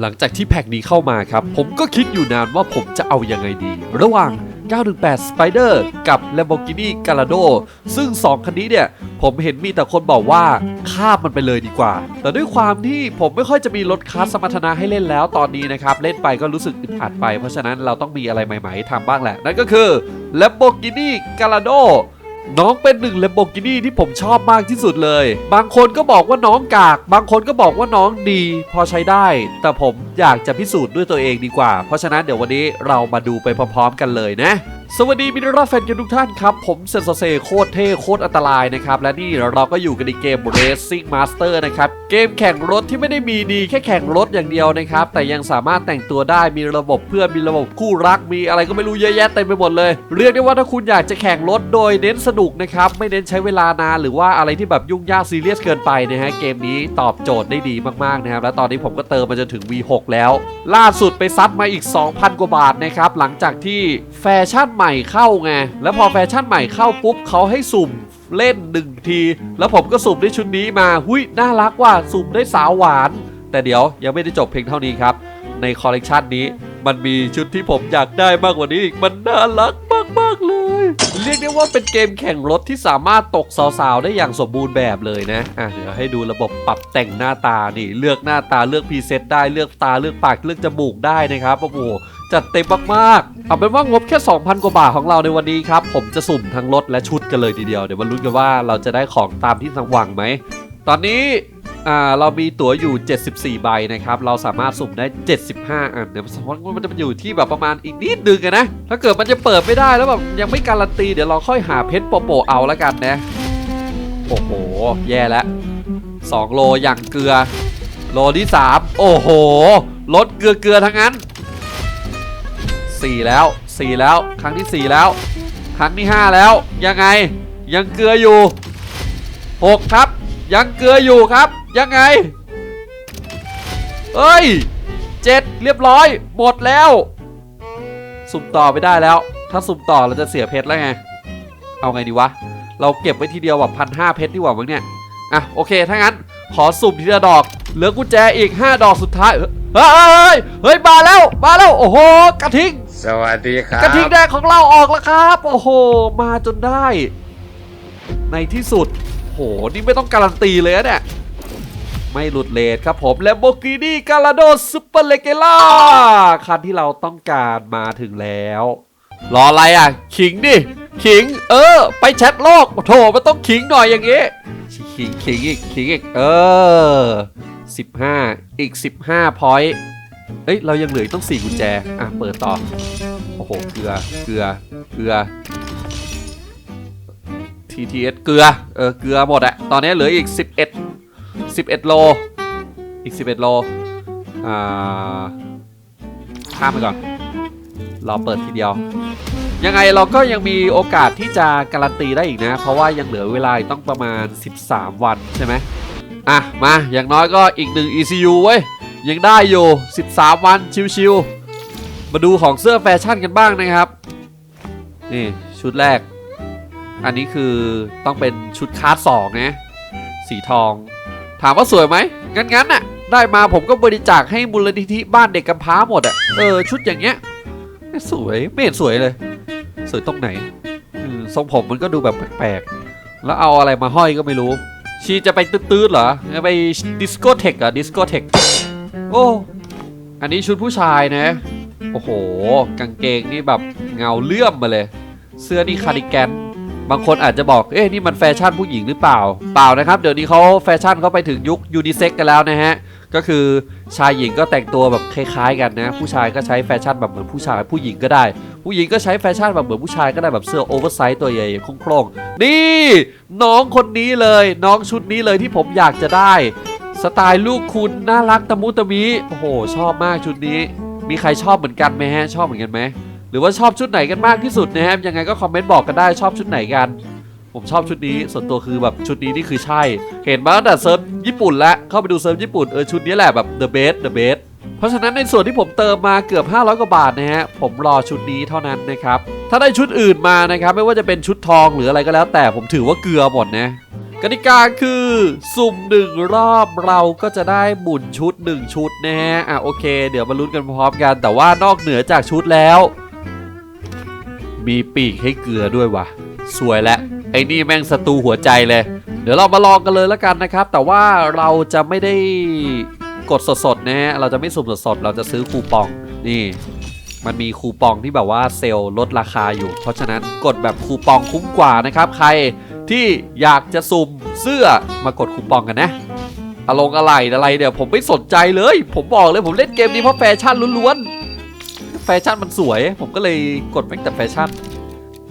หลังจากที่แพ็กนี้เข้ามาครับ ผมก็คิดอยู่นานว่าผมจะเอายังไงดี ระหว่าง 918 Spider กับ Lamborghini Gallardo ซึ่ง 2 คันนี้เนี่ย ผมเห็นมีแต่คนบอกว่าข้ามมันไปเลยดีกว่า แต่ด้วยความที่ผมไม่ค่อยจะมีรถคลาสสมรรถนะให้เล่นแล้วตอนนี้นะครับ เล่นไปก็รู้สึกอึดอัดไป เพราะฉะนั้นเราต้องมีอะไรใหม่ๆให้ทำบ้างแหละ นั่นก็คือ Lamborghini Gallardo น้องเป็นหนึ่งเลมโบกินี่ที่ผมชอบมากที่สุดเลย บางคนก็บอกว่าน้องกาก บางคนก็บอกว่าน้องดี พอใช้ได้ แต่ผมอยากจะพิสูจน์ด้วยตัวเองดีกว่า เพราะฉะนั้นเดี๋ยววันนี้เรามาดูไปพร้อมๆกันเลยนะ สวัสดีมิตรรักแฟนกันทุกท่านครับ ผมเซนโซเซโคตรเท่โคตรอันตรายนะครับ และนี่เราก็อยู่กันในเกม Racing Master นะครับ เกมแข่งรถที่ไม่ได้มีดีแค่แข่งรถอย่างเดียวนะครับ แต่ยังสามารถแต่งตัวได้มีระบบเพื่อนมีระบบคู่รักมีอะไรก็ไม่รู้เยอะแยะเต็มไปหมดเลย เรียกได้ว่าถ้าคุณอยากจะแข่งรถโดยเน้นสนุกนะครับไม่เน้นใช้เวลานานหรือว่าอะไรที่แบบยุ่งยากซีเรียสเกินไปนะฮะเกมนี้ตอบโจทย์ได้ดีมากๆนะครับและตอนนี้ผมก็เติมมาจนถึง V6 แล้ว ล่าสุดไปซัดมาอีก 2,000 กว่าบาทนะครับหลังจากที่แฟชั่นใหม่เข้าไง แล้วพอแฟชั่นใหม่เข้าปุ๊บเขาให้สุ่มเล่นหนึ่งที แล้วผมก็สุ่มได้ชุดนี้มา หุยน่ารักว่าสุ่มได้สาวหวาน แต่เดี๋ยวยังไม่ได้จบเพียงเท่านี้ครับ ในคอลเลกชันนี้มันมีชุดที่ผมอยากได้มากกว่านี้อีก มันน่ารักมาก ๆ เลย เรียกได้ว่าเป็นเกมแข่งรถที่สามารถตกสาว ๆ ได้อย่างสมบูรณ์แบบเลยนะ อะ เดี๋ยวให้ดูระบบปรับแต่งหน้าตา นี่ เลือกหน้าตา เลือกพรีเซตได้ เลือกตา เลือกปาก เลือกจมูกได้นะครับ โอ้โห จัดเต็มมากๆ เอาเป็นว่างบแค่ 2,000 กว่าบาทของเราในวันนี้ครับ ผมจะสุ่มทั้งรถและชุดกันเลยทีเดียว เดี๋ยวมาลุ้นกันว่าเราจะได้ของตามที่สังหวังไหม ตอนนี้อ่าเรามีตั๋วอยู่ 74 ใบนะครับ เราสามารถสุ่มได้ 75 อัน เดี๋ยวสมมติว่ามันจะอยู่ที่แบบประมาณอีกนิดนึงนะ ถ้าเกิดมันจะเปิดไม่ได้แล้วแบบยังไม่การันตี เดี๋ยวเราค่อยหาเพชรโปโปะเอาแล้วกันนะ โอ้โห แย่แล้ว2โลอย่างเกลือ โลที่ 3 โอ้โห ลดเกลือเกลือทั้งนั้น 4 แล้ว 4 แล้ว ครั้งที่ 4 แล้ว ครั้งที่ 5 แล้ว ยังไง ยังเกลืออยู่ 6 ครับ ยังเกลืออยู่ครับ ยังไง เอ้ยเจ็ดเรียบร้อย หมดแล้ว สุ่มต่อไม่ได้แล้ว ถ้าสุ่มต่อเราจะเสียเพชรแล้วไง เอาไงดีวะ เราเก็บไว้ทีเดียวแบบพันห้าเพชรดีกว่ามั้งเนี่ย อะโอเค ถ้างั้นขอสุ่มทีละดอก เหลือกุญแจอีก 5 ดอกสุดท้าย เฮ้ย เฮ้ยเฮ้ยมาแล้ว มาแล้ว โอ้โห กระทิง สวัสดีครับ กระทิงแดงของเราออกแล้วครับ โอ้โห มาจนได้ ในที่สุด โห นี่ไม่ต้องการันตีเลยนะเนี่ย ไม่หลุดเลทครับผม Lamborghini Gallardo Super Leggera คันที่เราต้องการมาถึงแล้ว รออะไรอะ ขิงดิ ขิง เออ ไปแชทโลกโถมันต้องขิงหน่อยอย่างงี้ ขิง ขิงอีก ขิงอีก เออ15 อีก 15พอยต์ เอ้ยเรายังเหลืออีกต้อง4กุญแจ อะเปิดต่อ โอ้โห เกลือ เกลือ เกลือ TTS เกลือ เออ เกลือหมดอะตอนนี้เหลืออีก 11 11 โล อีก 11 โล อ่า ข้ามไปก่อนรอเปิดทีเดียว ยังไงเราก็ยังมีโอกาสที่จะการันตีได้อีกนะ เพราะว่ายังเหลือเวลาอีกต้องประมาณ 13 วันใช่ไหมอะ มา อย่างน้อยก็อีกหนึ่ง ECU เว้ย ยังได้อยู่ 13 วันชิวๆมาดูของเสื้อแฟชั่นกันบ้างนะครับ นี่ชุดแรก อันนี้คือต้องเป็นชุดคาร์ดสองนะสีทอง ถามว่าสวยไหมงั้นงั้นน่ะ ได้มาผมก็บริจาคให้มูลนิธิบ้านเด็กกำพร้าหมดอะเออชุดอย่างเงี้ยไม่สวยไม่เห็นสวยเลย สวยตรงไหนทรงผมมันก็ดูแบบแปลกๆแล้วเอาอะไรมาห้อยก็ไม่รู้ชีจะไปตื้อๆเหรอจะไปดิสโกเทคเหรอดิสโกเทค โอ้ อันนี้ชุดผู้ชายนะ โอ้โห กางเกงนี่แบบเงาเลื่อมมาเลย เสื้อนี่คาร์ดิแกน บางคนอาจจะบอก เอ๊ะนี่มันแฟชั่นผู้หญิงหรือเปล่า เปล่านะครับ เดี๋ยวนี้เขาแฟชั่นเขาไปถึงยุคยูนิเซ็กกันแล้วนะฮะ ก็คือชายหญิงก็แต่งตัวแบบคล้ายๆกันนะ ผู้ชายก็ใช้แฟชั่นแบบเหมือนผู้ชาย ผู้หญิงก็ได้ ผู้หญิงก็ใช้แฟชั่นแบบเหมือนผู้ชายก็ได้แบบเสื้อโอเวอร์ไซส์ตัวใหญ่โคร่งๆ นี่ น้องคนนี้เลย น้องชุดนี้เลยที่ผมอยากจะได้ สไตล์ลูกคุณน่ารักตะมุตะมิโอ้โห ชอบมากชุดนี้ มีใครชอบเหมือนกันไหมฮะ ชอบเหมือนกันไหมหรือว่าชอบชุดไหนกันมากที่สุดนะครับยังไงก็คอมเมนต์บอกกันได้ชอบชุดไหนกัน ผมชอบชุดนี้ส่วนตัวคือแบบชุดนี้นี่คือใช่ เห็นมาตั้งแต่เซิร์ฟญี่ปุ่นแล้วเข้าไปดูเซิร์ฟญี่ปุ่นเออชุดนี้แหละแบบ the best the best เพราะฉะนั้นในส่วนที่ผมเติมมาเกือบ 500 กว่าบาทนะฮะผมรอชุดนี้เท่านั้นนะครับถ้าได้ชุดอื่นมานะครับไม่ว่าจะเป็นชุดทองหรืออะไรก็แล้ว แต่ผมถือว่าเกลือหมดนะ กติกาคือสุ่มหนึ่งรอบเราก็จะได้หมุนชุดหนึ่งชุดนะฮะอะโอเค เดี๋ยวมาลุ้นกันพร้อมกัน แต่ว่านอกเหนือจากชุดแล้ว มีปีกให้เกลือด้วยวะสวยแล้วไอ้นี่แม่งศัตรูหัวใจเลย เดี๋ยวเรามาลองกันเลยแล้วกันนะครับ แต่ว่าเราจะไม่ได้กดสดๆนะฮะเราจะไม่สุ่มสดๆเราจะซื้อคูปองนี่ มันมีคูปองที่แบบว่าเซลล์ลดราคาอยู่ เพราะฉะนั้นกดแบบคูปองคุ้มกว่านะครับ ใคร ที่อยากจะสุ่มเสื้อมากดคูปองกันนะอารมณ์อะไรอะไรเดี๋ยวผมไม่สนใจเลย ผมบอกเลยผมเล่นเกมนี้เพราะแฟชั่นล้วนๆ แฟชั่นมันสวย ผมก็เลยกดแม่งแต่แฟชั่น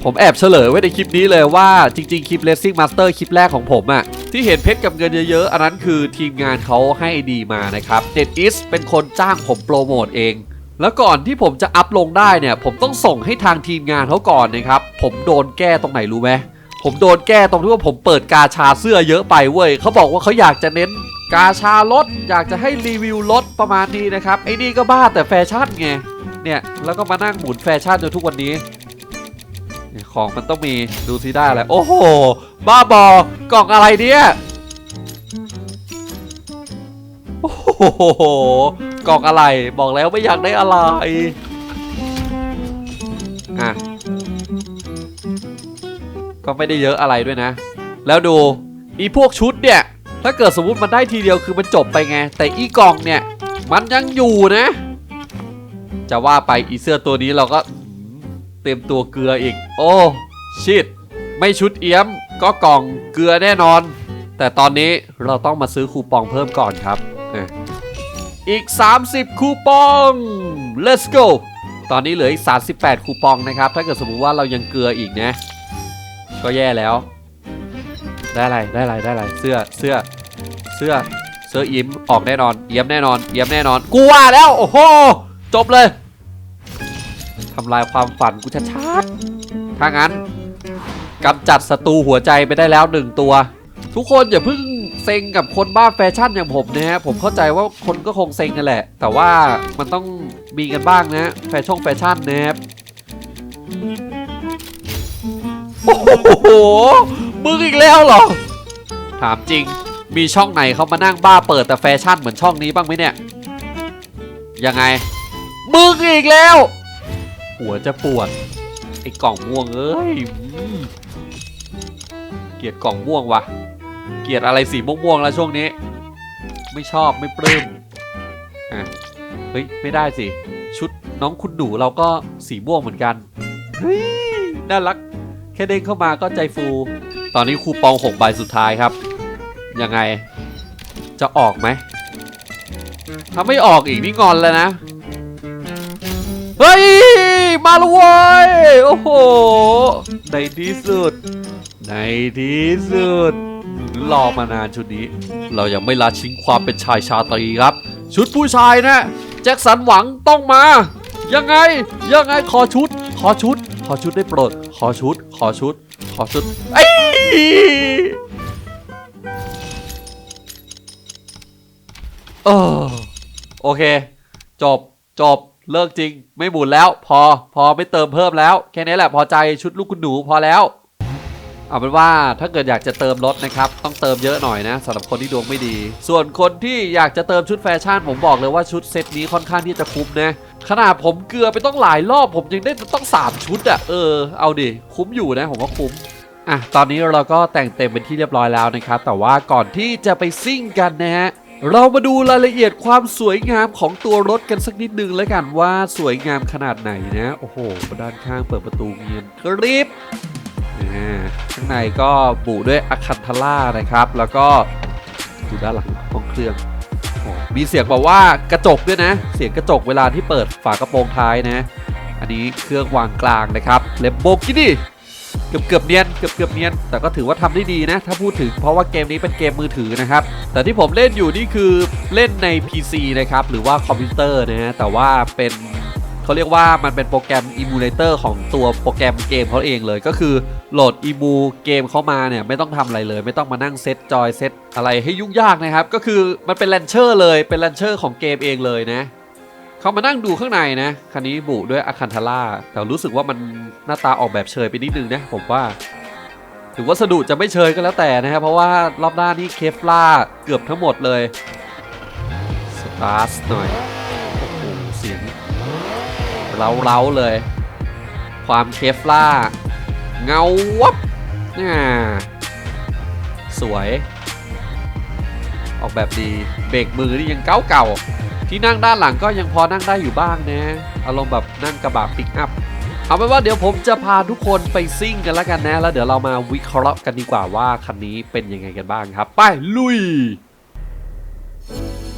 ผมแอบเฉลยไว้ในคลิปนี้เลยว่าจริงๆ คลิป Racing Master คลิปแรกของผมอะที่เห็นเพชรกับเงินเยอะๆ อันนั้นคือทีมงานเขาให้ดีมานะครับเ e ดอิสเป็นคนจ้างผมโปรโมทเองแล้วก่อนที่ผมจะอัพลงได้เนี่ย ผมต้องส่งให้ทางทีมงานเขาก่อนนะครับ ผมโดนแก้ตรงไหนรู้ไหม ผมโดนแก้ตรงที่ว่าผมเปิดกาชาเสื้อเยอะไปเว้ยเขาบอกว่าเขาอยากจะเน้นกาชาลดอยากจะให้รีวิวลดประมาณนี้นะครับไอ้นี่ก็บ้าแต่แฟชั่นไงเนี่ยแล้วก็มานั่งหมุนแฟชั่นจนทุกวันนี้ ของมันต้องมีดูซิได้อะไรโอ้โห บ้าบอกล่องอะไรเนี่ยโอ้โหกล่องอะไรบอกแล้วไม่อยากได้อะไรอะ ก็ไม่ได้เยอะอะไรด้วยนะ แล้วดูอีพวกชุดเนี่ย ถ้าเกิดสมมติมันได้ทีเดียวคือมันจบไปไง แต่อีกล่องเนี่ย มันยังอยู่นะ จะว่าไปอีเสื้อตัวนี้เราก็เต็มตัวเกลืออีก โอ้ชิดไม่ชุดเอี้ยมก็กล่องเกลือแน่นอน แต่ตอนนี้เราต้องมาซื้อคูปองเพิ่มก่อนครับอีก 30 คูปอง let's go ตอนนี้เหลืออีก 38 คูปองนะครับ ถ้าเกิดสมมติว่าเรายังเกลืออีกนะ ก็แย่แล้ว ได้อะไรได้อะไรได้อะไรเสื้อเสื้อเสื้อเสื้ออิ่มออกแน่นอนเอี่ยมแน่นอนเอี่ยมแน่นอนกูว่าแล้วโอ้โหจบเลยทำลายความฝันกูชัดๆถ้างั้นกำจัดศัตรูหัวใจไปได้แล้วหนึ่งตัว ทุกคนอย่าเพิ่งเซ็งกับคนบ้าแฟชั่นอย่างผมนะฮะผมเข้าใจว่าคนก็คงเซ็งกันแหละ แต่ว่ามันต้องมีกันบ้างนะแฟชั่นแฟชั่นนะครับ โอ้โห มึงอีกแล้วเหรอ ถามจริง มีช่องไหนเขามานั่งบ้าเปิดแต่แฟชั่นเหมือนช่องนี้บ้างไหมเนี่ย ยังไง มึงอีกแล้ว หัวจะปวด ไอ้กล่องม่วงเอ้ย เกลียดกล่องม่วงวะ เกลียดอะไรสีม่วงๆแล้วช่วงนี้ ไม่ชอบไม่ปลื้มอะ เฮ้ย ไม่ได้สิ ชุดน้องคุณหนูเราก็สีม่วงเหมือนกัน เฮ้ย น่ารัก แค่เด้งเข้ามาก็ใจฟู ตอนนี้คูปองหกใบสุดท้ายครับ ยังไง จะออกไหม ถ้าไม่ออกอีกนี่งอนแล้วนะ เฮ้ย มาแล้วเว้ย โอ้โห ในที่สุด ในที่สุด รอมานานชุดนี้ เรายังไม่ละทิ้งความเป็นชายชาตรีครับ ชุดผู้ชายนะ แจ็คสันหวังต้องมา ยังไง ยังไงขอชุด ขอชุด ขอชุดได้โปรด ขอชุด ขอชุด ขอชุดไอ้ยเออโอเค จบจบเลิกจริง ไม่หมุนแล้ว พอพอไม่เติมเพิ่มแล้ว แค่นี้แหละพอใจชุดลูกคุณหนูพอแล้วเอาเป็นว่าถ้าเกิดอยากจะเติมรถนะครับ ต้องเติมเยอะหน่อยนะสำหรับคนที่ดวงไม่ดี ส่วนคนที่อยากจะเติมชุดแฟชั่นผมบอกเลยว่าชุดเซตนี้ค่อนข้างที่จะคุ้มนะ ขนาดผมเกลือไปต้องหลายรอบผมยังได้ต้อง3ชุดอะ่ะเออเอาดิคุ้มอยู่นะผมว่าคุ้มอะตอนนี้เราก็แต่งเต็มเป็นที่เรียบร้อยแล้วนะครับ แต่ว่าก่อนที่จะไปซิ่งกันนะฮะเรามาดูรายละเอียดความสวยงามของตัวรถกันสักนิดนึงแล้วกันว่าสวยงามขนาดไหนนะโอ้โหด้านข้างเปิดประตูเงียนกริบข้างในก็บุด้วยอะคันทาร่านะครับ แล้วก็ดูด้านหลังห้องเครื่อง มีเสียงบอกว่ากระจกด้วยนะ เสียงกระจกเวลาที่เปิดฝากระโปรงท้ายนะ อันนี้เครื่องวางกลางนะครับเลมโบกินี่เกือบเกือบเนียนเกือบเกือบเนียน แต่ก็ถือว่าทำได้ดีนะ ถ้าพูดถึงเพราะว่าเกมนี้เป็นเกมมือถือนะครับ แต่ที่ผมเล่นอยู่นี่คือเล่นใน PC นะครับ หรือว่าคอมพิวเตอร์นะฮะแต่ว่าเป็น เขาเรียกว่ามันเป็นโปรแกรมอิมูเลเตอร์ของตัวโปรแกรมเกมเขาเองเลย ก็คือโหลดอิมูเกมเข้ามาเนี่ยไม่ต้องทำอะไรเลย ไม่ต้องมานั่งเซตจอยเซตอะไรให้ยุ่งยากนะครับ ก็คือมันเป็นแลนเชอร์เลยเป็นแลนเชอร์ของเกมเองเลยนะเขามานั่งดูข้างในนะ คันนี้บุด้วยอาคันทาร่าแต่รู้สึกว่ามันหน้าตาออกแบบเชยไปนิดนึงนะผมว่าถึงวัสดุจะไม่เชยก็แล้วแต่นะครับเพราะว่ารอบหน้านี่เคฟล่าเกือบทั้งหมดเลยสตาร์สหน่อย เร้าๆเลย ความเคฟล่า เงาวับน่าสวย ออกแบบดีเบรกมือนี่ยังเก่าเก่าที่นั่งด้านหลังก็ยังพอนั่งได้อยู่บ้างนะ อารมณ์แบบนั่งกระบะปิกอัพเอาเป็นว่าเดี๋ยวผมจะพาทุกคนไปซิ่งกันแล้วกันนะ แล้วเดี๋ยวเรามาวิเคราะห์กันดีกว่าว่าคันนี้เป็นยังไงกันบ้างครับ ไปลุย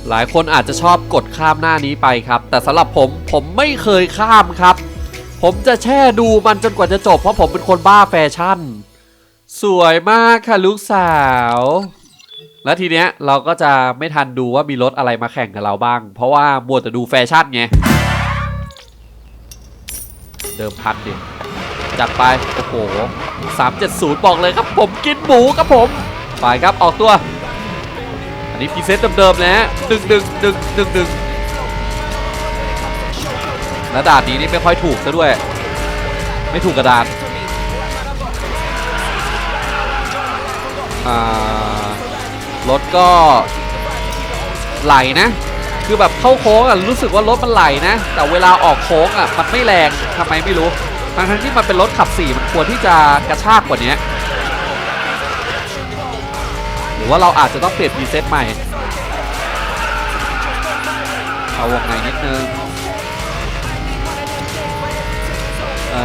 หลายคนอาจจะชอบกดข้ามหน้านี้ไปครับ แต่สำหรับผมผมไม่เคยข้ามครับ ผมจะแช่ดูมันจนกว่าจะจบ เพราะผมเป็นคนบ้าแฟชั่น สวยมากค่ะลูกสาว แล้วทีเนี้ยเราก็จะไม่ทันดูว่ามีรถอะไรมาแข่งกับเราบ้าง เพราะว่ามัวแต่ดูแฟชั่นไง เดิมพันดิจัดไป โอ้โห370 บอกเลยครับผมกินหมูครับผม ไปครับออกตัว นนี้พีเซตเดิมๆนะฮะดึงหนึ่งหนึ่งหนึ่งหนึ่งและดานนี้นี่ไม่ค่อยถูกซะด้วย ไม่ถูกกระดานรถก็ไหลนะ คือแบบเข้าโค้งอะรู้สึกว่ารถมันไหลนะ แต่เวลาออกโค้งอะมันไม่แรงทำไมไม่รู้ทั้งที่มันเป็นรถขับสี่มันควรที่จะกระชากกว่านี้ รือว่าเราอาจจะต้องเปลี่ยนพรีเซตใหม่เอาวงในนิดนึงเอ่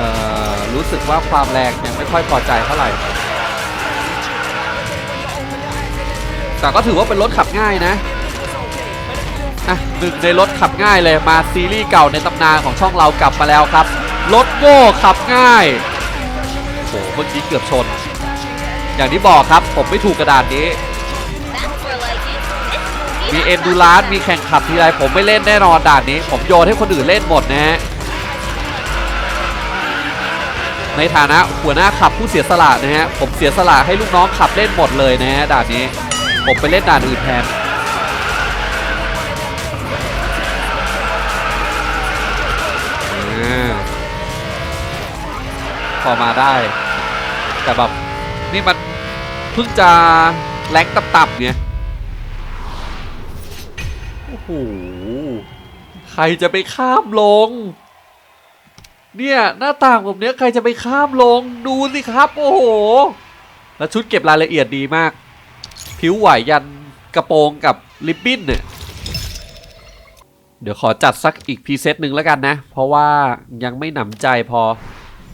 อรู้สึกว่าความแรงยังไม่ค่อยพอใจเท่าไหร่ แต่ก็ถือว่าเป็นรถขับง่ายนะอะหนึ่งในรถขับง่ายเลยมาซีรีส์เก่าในตำนานของช่องเรากลับมาแล้วครับ รถโง่ขับง่ายโหเมื่อกี้เกือบชน อย่างที่บอกครับผมไม่ถูกกระดานนี้ มีเอ็นดูรานมีแข่งขับทีไรผมไม่เล่นแน่นอนด่านนี้ ผมโยนให้คนอื่นเล่นหมดนะฮะในฐานะหัวหน้าขับผู้เสียสละนะฮะผมเสียสละให้ลูกน้องขับเล่นหมดเลยนะฮะด่านนี้ ผมไปเล่นด่านอื่นแทนพอมาได้ แต่แบบนี่มันเพิ่งจะแรงต่ำๆไงโอ้ โหใครจะไปข้ามลง เนี่ยหน้าต่างแบบเนี้ยใครจะไปข้ามลงดูสิครับ โอ้โห แล้วชุดเก็บรายละเอียดดีมาก ผิวไหวยันกระโปรงกับริบบิ้นเนี่ยเดี๋ยวขอจัดสักอีกพรีเซตหนึ่งแล้วกันนะ เพราะว่ายังไม่หนำใจพอ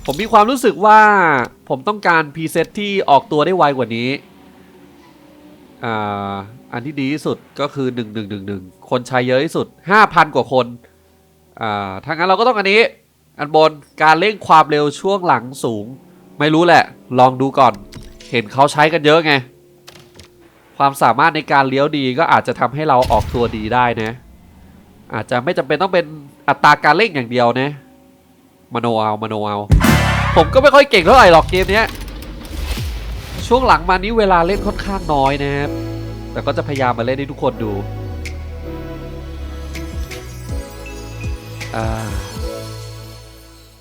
ผมมีความรู้สึกว่าผมต้องการพรีเซตที่ออกตัวได้ไวกว่านี้ อ่า อันที่ดีที่สุดก็คือ 1111 คนใช้เยอะที่สุด 5,000 กว่าคนอ่าถ้างั้นเราก็ต้องอันนี้ อันบนการเร่งความเร็วช่วงหลังสูง ไม่รู้แหละ ลองดูก่อน เห็นเขาใช้กันเยอะไง ความสามารถในการเลี้ยวดีก็อาจจะทำให้เราออกตัวดีได้นะ อาจจะไม่จำเป็นต้องเป็นอัตราการเร่งอย่างเดียวนะมโนเอามโนเอาผมก็ไม่ค่อยเก่งเท่าไหร่หรอกเกมเนี้ยช่วงหลังมานี้เวลาเล่นค่อนข้างน้อยนะครับ แต่ก็จะพยายามมาเล่นให้ทุกคนดู อ่า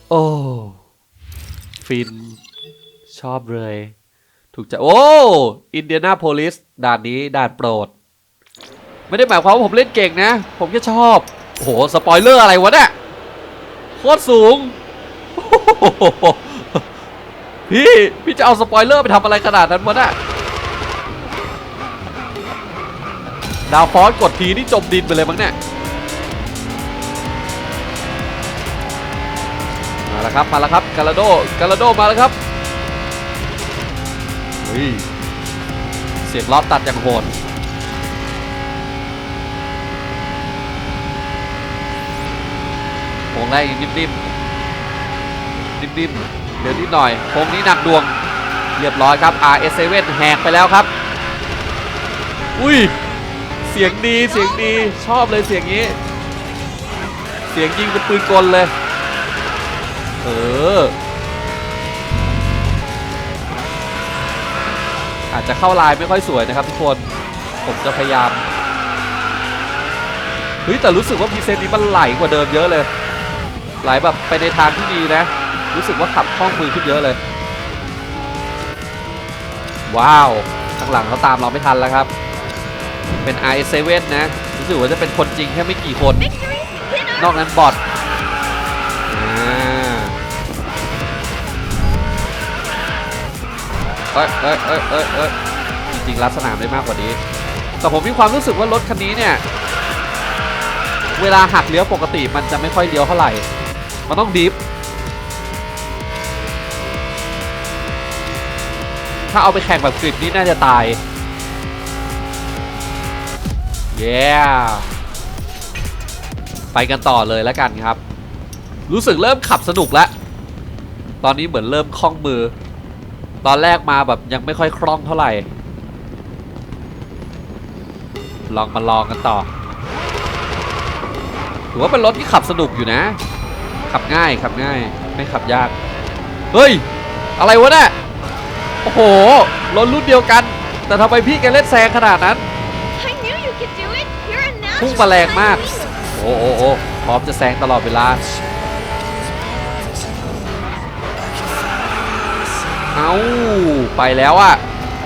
โอ้ ฟิน ชอบเลย ถูกใจ โอ้ อินเดียนาโพลิส ด่านนี้ด่านโปรด ไม่ได้หมายความว่าผมเล่นเก่งนะ ผมแค่ชอบ โอ้โห สปอยเลอร์อะไรวะเนี่ยโคตรสูง พี่ พี่จะเอาสปอยเลอร์ไปทำอะไรขนาดนั้นวะเนี่ยดาวฟอสกดทีนี่จมดินไปเลยมั้งเนี่ย มาแล้วครับ มาแล้วครับกาลาโดกาลาโดมาแล้วครับเฮ้ยเสียงล้อตัดอย่างโหดโค้งแรกยังนิ่มๆนิ่มๆเดี๋ยวนิดหน่อยโค้งนี้หนักดวงเรียบร้อยครับ RS7 แหกไปแล้วครับ อุ้ย เสียงดีเสียงดีชอบเลยเสียงนี้ เสียงยิงเป็นปืนกลเลย เออ อาจจะเข้าลายไม่ค่อยสวยนะครับทุกคน ผมจะพยายาม เฮ้ย แต่รู้สึกว่าพรีเซนต์นี้มันไหลกว่าเดิมเยอะเลย ไหลแบบไปในทางที่ดีนะ รู้สึกว่าขับคล่องมือขึ้นเยอะเลย ว้าว ข้างหลังเขาตามเราไม่ทันแล้วครับ เป็น i7 นะ รู้สึกว่าจะเป็นคนจริงแค่ไม่กี่คน Victory! Winner! นอกนั้นบอท อ้ยเอ้ยเอ้ยเอ้ยเอ้ยจริงๆรับสนามได้มากกว่านี้ แต่ผมมีความรู้สึกว่ารถคันนี้เนี่ย เวลาหักเลี้ยวปกติมันจะไม่ค่อยเลี้ยวเท่าไหร่ มันต้องดิฟถ้าเอาไปแข่งแบบกริดนี่น่าจะตาย เย้ไปกันต่อเลยแล้วกันครับ รู้สึกเริ่มขับสนุกแล้ว ตอนนี้เหมือนเริ่มคล่องมือ ตอนแรกมาแบบยังไม่ค่อยคล่องเท่าไหร่ ลองมาลองกันต่อ ถือว่าเป็นรถที่ขับสนุกอยู่นะ ขับง่ายขับง่าย ไม่ขับยาก เฮ้ย อะไรวะเนี่ย โอ้โห รถรุ่นเดียวกัน แต่ทำไมพี่แกเล่นแซงขนาดนั้น I knew you could do it! You're a natural! พุ่งมาแรงมาก behind the wheel. โอ้โอ้โอ้พร้อมจะแซงตลอดเวลา เอาไปแล้วอะ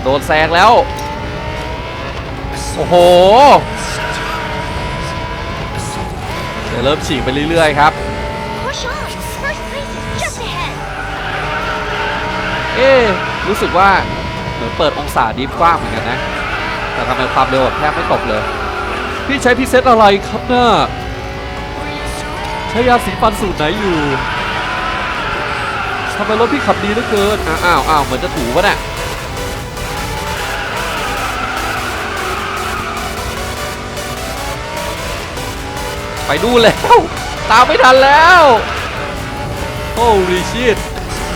โดนแซงแล้ว โอ้โหเดี๋ยวเริ่มฉีกไปเรื่อยๆครับ เอ๊รู้สึกว่าเหมือนเปิดองศาดีฟกว้างเหมือนกันนะ แต่ทำไมความเร็วแทบไม่ตกเลย พี่ใช้พิเศษอะไรครับเน่าใช้ยาสีฟันสูตรไหนอยู่ ทำไมรถพี่ขับดีเหลือเกิน อ้าวอ้าวเหมือนจะถูปะเนี่ยไปดูแล้ว ตามไม่ทันแล้ว โอ้รีชิต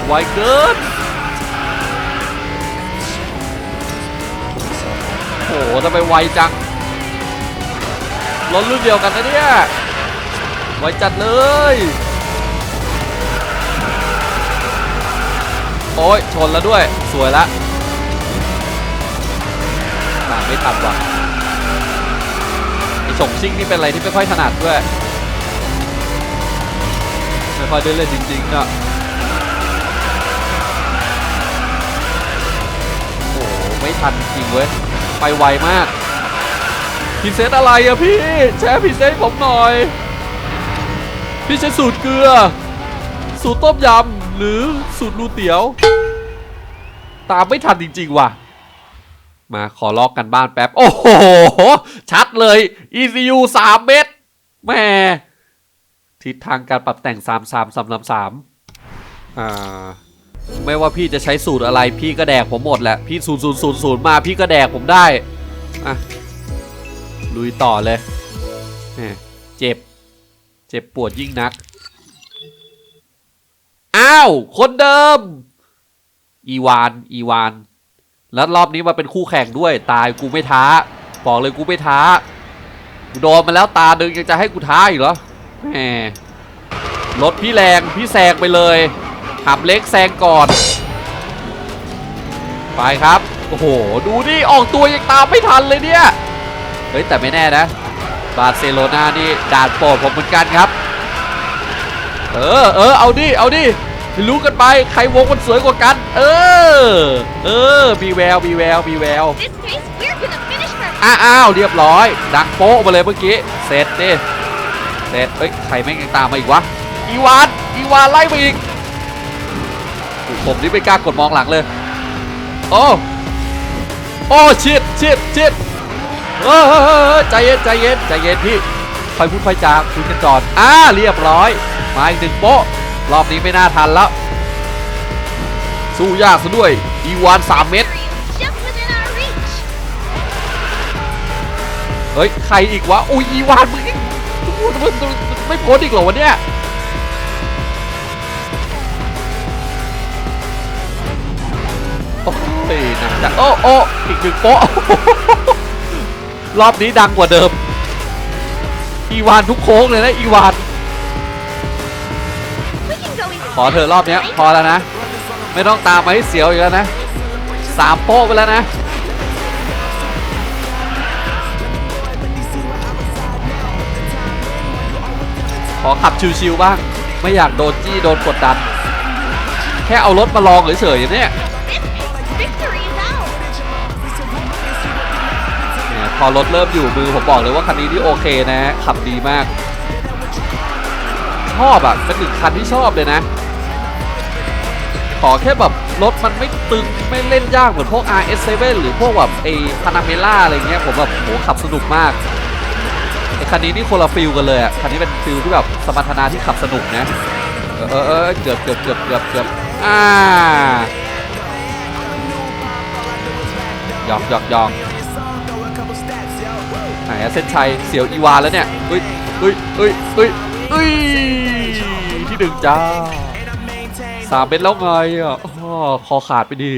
ไวเกินโอ้โหทำไมไวจังรถรุ่นเดียวกันนะเนี่ย ไวจัดเลย โอ้ยชนแล้วด้วย สวยละตาไม่ทันว่ะไอฉกชิ่งนี่เป็นอะไรที่ไม่ค่อยถนัดด้วย ไม่ค่อยได้เล่นจริงๆเนาะโอ้โหไม่ทันจริงเว้ย ไปไวมากพรีเซนต์อะไรอะพี่ แชร์พรีเซนต์ผมหน่อย พี่ใช้สูตรเกลือ สูตรต้มยำ หรือสูตรรูเตี๋ยว ตามไม่ทันจริง ๆ ว่ะ มาขอลอกกันบ้านแป๊บ โอ้โห ชัดเลย ECU 3 เม็ดแม่ทิศทางการปรับแต่ง 3 3 3 3 3อ่า ไม่ว่าพี่จะใช้สูตรอะไร พี่ก็แดกผมหมดแหละ พี่0 0 0 0มาพี่ก็แดกผมได้ อะ ลุยต่อเลยแหม่เจ็บ เจ็บปวดยิ่งนัก อ้าว คนเดิม อีวาน อีวาน แล้วรอบนี้มาเป็นคู่แข่งด้วย ตายกูไม่ท้า บอกเลยกูไม่ท้า กูโดนมาแล้วตาดึงยังจะให้กูท้าอีกเหรอ แหม รถพี่แรง พี่แซงไปเลยหับเล็กแซงก่อน ไปครับ โอ้โห ดูดิออกตัวยังตามไม่ทันเลยเนี่ย เฮ้ยแต่ไม่แน่นะ บาร์เซโลนานี่ด่านโปรดผมเหมือนกันครับเออ เออ เอาดิ เอาดิ รู้กันไปใครวงมันสวยกว่ากัน เออ เออมีแววมีแววมีแวว This pace, we're gonna finish first! อ้าอ้าวเรียบร้อย ดังโป๊ะมาเลยเมื่อกี้เสร็จดิเสร็จเฮ้ยใครแม่งยังตามมาอีกวะอีวานอีวานไล่มาอีกผมนี่ไม่กล้ากดมองหลังเลย โอ้โอ้ชิดชิดชิดเออเออเออใจเย็นใจเย็นใจเย็นพี่ค่อยพูดค่อยจาคุยกันก่อนอ่าเรียบร้อยมาอีกหนึ่งโป๊ะ รอบนี้ไม่น่าทันแล้ว สู้ยากซะด้วย อีวานสามเม็ดเฮ้ย ใครอีกวะ อุ้ยอีวานมึงมึงไม่โพสอีกเหรอวะเนี่ยโอ้ยนักจังโอ้โอ้อีกหนึ่งโป๊ะรอบนี้ดังกว่าเดิม อีวานทุกโค้งเลยนะอีวาน ขอเธอรอบนี้พอแล้วนะ ไม่ต้องตามมาให้เสียวอีกแล้วนะสามโป๊ะไปแล้วนะขอขับชิวๆบ้าง ไม่อยากโดนจี้โดนกดดัน แค่เอารถมาลองเฉยๆเนี่ย this pace, victory is ours! พอรถเริ่มอยู่มือผมบอกเลยว่าคันนี้ที่โอเคนะ ขับดีมาก ชอบอะเป็นหนึ่งคันที่ชอบเลยนะ ขอแค่แบบรถมันไม่ตึงไม่เล่นยากเหมือนพวก RS7 หรือพวกแบบไอ้พานาเมล่าอะไรเงี้ยผมแบบโหขับสนุกมากไอ้คันนี้นี่คนละฟิลกันเลยอะคันนี้เป็นฟิลที่แบบสมรรถนะที่ขับสนุกนะเออเออเกือบเกือบเกือบเกือบเกือบอ่าหยอกหยอกหยอกไหนอะเส้นชัยเสียวอีวาแล้วเนี่ยเฮ้ยเฮ้ยเฮ้ยเฮ้ยเฮ้ยที่หนึ่งจ้า สามเมตรแล้วไงอะคอขาดไปดี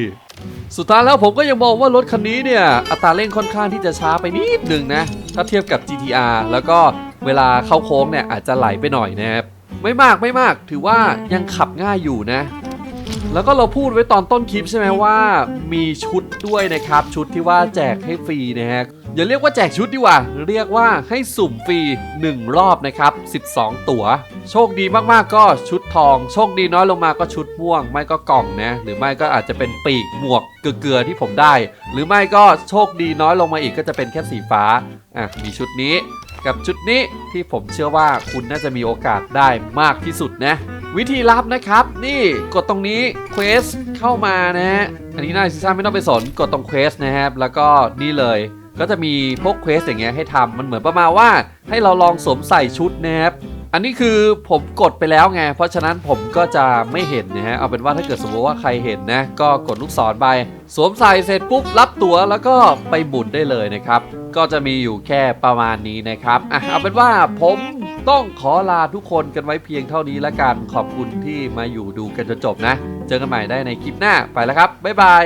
สุดท้ายแล้วผมก็ยังมองว่ารถคันนี้เนี่ย อัตราเร่งค่อนข้างที่จะช้าไปนิดหนึ่งนะ ถ้าเทียบกับ GTR แล้วก็เวลาเข้าโค้งเนี่ยอาจจะไหลไปหน่อยนะครับ ไม่มากไม่มากถือว่ายังขับง่ายอยู่นะ แล้วก็เราพูดไว้ตอนต้นคลิปใช่ไหมว่า มีชุดด้วยนะครับ ชุดที่ว่าแจกให้ฟรีนะฮะ อย่าเรียกว่าแจกชุดดีกว่า เรียกว่าให้สุ่มฟรี 1 รอบนะครับ 12 ตั๋ว โชคดีมากๆก็ชุดทอง โชคดีน้อยลงมาก็ชุดม่วง ไม่ก็กล่องนะ หรือไม่ก็อาจจะเป็นปีกหมวกเกลือๆที่ผมได้ หรือไม่ก็โชคดีน้อยลงมาอีกก็จะเป็นแค่สีฟ้า อะ มีชุดนี้กับชุดนี้ที่ผมเชื่อว่าคุณน่าจะมีโอกาสได้มากที่สุดนะ วิธีรับนะครับ นี่กดตรงนี้เควสเข้ามานะฮะอันนี้น้าซีซั่นไม่ต้องไปสนกดตรงเควสนะครับแล้วก็นี่เลย ก็จะมีพวกเควสอย่างเงี้ยให้ทำมันเหมือนประมาณว่าให้เราลองสวมใส่ชุดนะครับอันนี้คือผมกดไปแล้วไง เพราะฉะนั้นผมก็จะไม่เห็นนะฮะ เอาเป็นว่าถ้าเกิดสมมติว่าใครเห็นนะ ก็กดลูกศรไป สวมใส่เสร็จปุ๊บ รับตั๋วแล้วก็ไปหมุนได้เลยนะครับ ก็จะมีอยู่แค่ประมาณนี้นะครับ อะ เอาเป็นว่าผมต้องขอลาทุกคนกันไว้เพียงเท่านี้ละกัน ขอบคุณที่มาอยู่ดูกันจนจบนะ เจอกันใหม่ได้ในคลิปหน้า ไปแล้วครับ บ๊ายบาย